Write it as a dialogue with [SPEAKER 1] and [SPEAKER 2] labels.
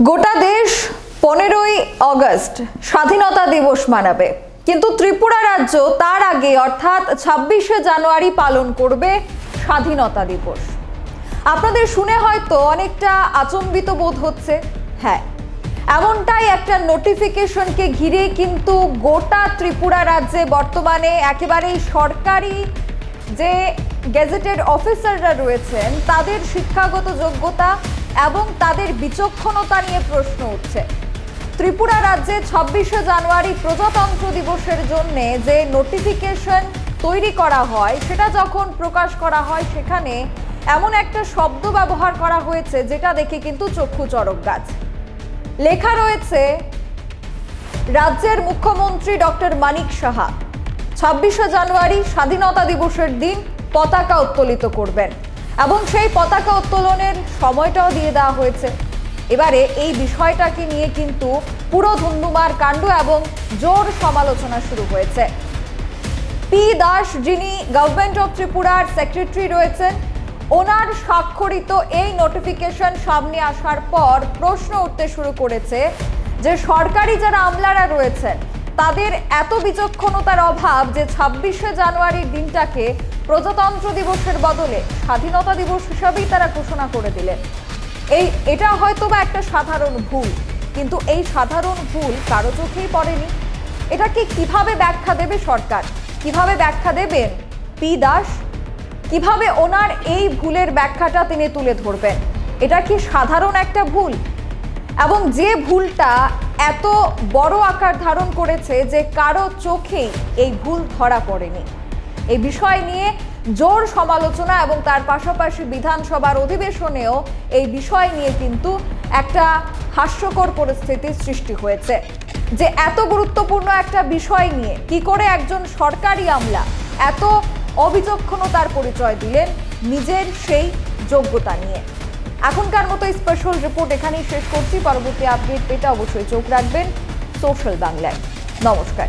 [SPEAKER 1] গোটা দেশ পনেরোই অগস্ট স্বাধীনতা দিবস মানাবে। কিন্তু ত্রিপুরা রাজ্য তার আগে অর্থাৎ ছাব্বিশে জানুয়ারি পালন করবে স্বাধীনতা দিবস। আপনাদের শুনে হয়তো অনেকটা আচম্বিত বোধ হচ্ছে। হ্যাঁ এমনটাই একটা নোটিফিকেশনকে ঘিরে কিন্তু গোটা ত্রিপুরা রাজ্যে বর্তমানে একেবারেই সরকারি যে গেজেটেড অফিসাররা রয়েছেন, তাদের শিক্ষাগত যোগ্যতা এবং তাদের বিচক্ষণতা নিয়ে প্রশ্ন উঠছে। ত্রিপুরা রাজ্যে ছাব্বিশে জানুয়ারি প্রজাতন্ত্র দিবসের জন্য যে নোটিফিকেশন তৈরি করা হয়, সেটা যখন প্রকাশ করা হয়, সেখানে এমন একটা শব্দ ব্যবহার করা হয়েছে, যেটা দেখে কিন্তু চক্ষু চরক গাছ। লেখা রয়েছে, রাজ্যের মুখ্যমন্ত্রী ডক্টর মানিক সাহা, ছাব্বিশে জানুয়ারি স্বাধীনতা দিবসের দিন পতাকা উত্তোলিত করবেন। এবং সেই পতাকা উত্তোলনের সময়টাও দিয়ে দেওয়া হয়েছে। এবারে এই বিষয়টাকে নিয়ে কিন্তু পুরো ধুন্ধুমার কাণ্ড এবং জোর সমালোচনা শুরু হয়েছে। পি দাস যিনি গভর্নমেন্ট অফ ত্রিপুরার সেক্রেটারি রয়েছেন, ওনার স্বাক্ষরিত এই নোটিফিকেশন সামনে আসার পর প্রশ্ন উঠতে শুরু করেছে যে সরকারি যারা আমলারা রয়েছেন তাদের এত বিচক্ষণতার অভাব যে ছাব্বিশে জানুয়ারির দিনটাকে প্রজাতন্ত্র দিবসের বদলে স্বাধীনতা দিবস হিসাবেই তারা ঘোষণা করে দিলেন এই, এটা হয়তো বা একটা সাধারণ ভুল, কিন্তু এই সাধারণ ভুল কারও চোখেই পড়েনি। এটাকে কীভাবে ব্যাখ্যা দেবে সরকার? কীভাবে ব্যাখ্যা দেবেন পি দাস? কীভাবে ওনার এই ভুলের ব্যাখ্যাটা তিনি তুলে ধরবেন? এটা কি সাধারণ একটা ভুল? এবং যে ভুলটা এত বড় আকার ধারণ করেছে যে কারও চোখেই এই ভুল ধরা পড়েনি। এই বিষয় নিয়ে জোর সমালোচনা এবং তার পাশাপাশি বিধানসভার অধিবেশনেও এই বিষয় নিয়ে কিন্তু একটা হাস্যকর পরিস্থিতির সৃষ্টি হয়েছে। যে এত গুরুত্বপূর্ণ একটা বিষয় নিয়ে কি করে একজন সরকারি আমলা এত অবিচক্ষণতার পরিচয় দিলেন নিজের সেই যোগ্যতা নিয়ে। এখনকার মতো স্পেশাল রিপোর্ট এখানেই শেষ করছি। পরবর্তী আপডেট পেতে অবশ্যই চোখ রাখবেন। সোশ্যাল বাংলায়। নমস্কার।